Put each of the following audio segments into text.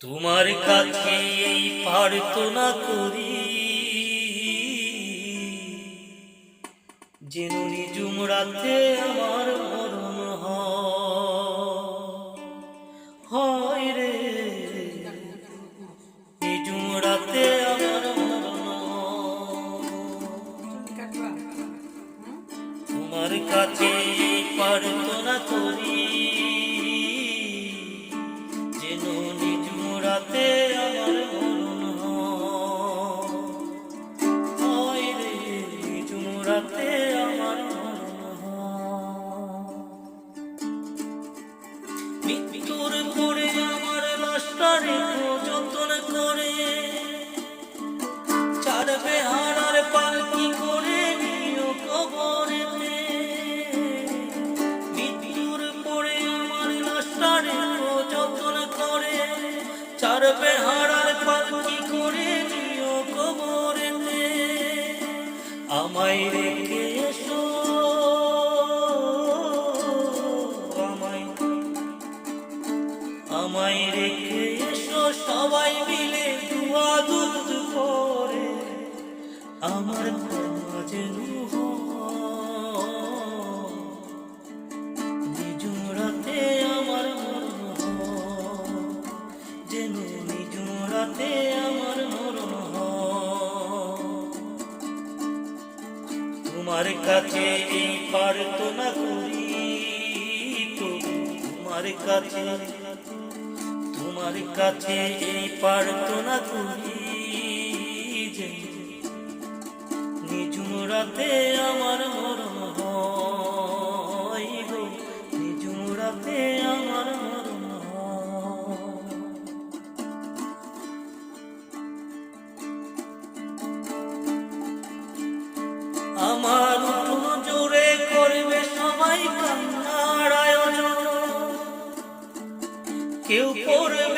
তোমার কাছে প্রার্থনা করি যেন নিজুম রাতে আমার মরণ হয়। রে নিজুম আমার মরণ। তোমার কাছে প্রার্থনা করি লাশটারে যতন করে। ছাড়বে হারার পালকি করে নিও কবরেতে। মৃত্যুর পরে আমার লাশটারে যতন করে। ছাড়বে হারার পালকি করে নিও কবরেতে। আমায় রেখে এসো আমায় রেখে সবাই মিলে দুয়া দুধ করে। আমার যেন নিজুম রাতে আমার মরণ। যেন আমার মরণ। তোমার কাছে এই প্রার্থনা করি তো তোমার কাছে তোমার কাছে প্রার্থনা করি যে নিজুম রাতে আমার গো। নিজুম রাতে আমার হয়। আমার উঠুন জোরে করবে সবাই কান্নার আয়োজন। কেউ কোরআন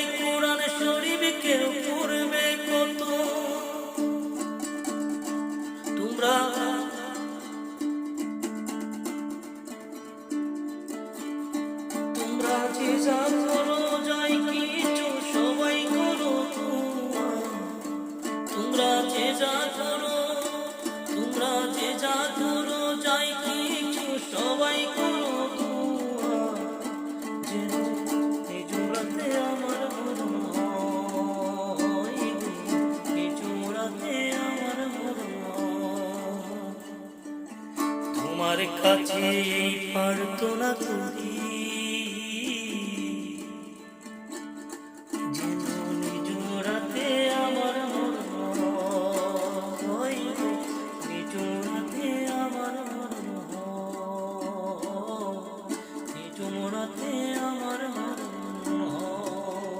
তোমার কাছে পারত না করি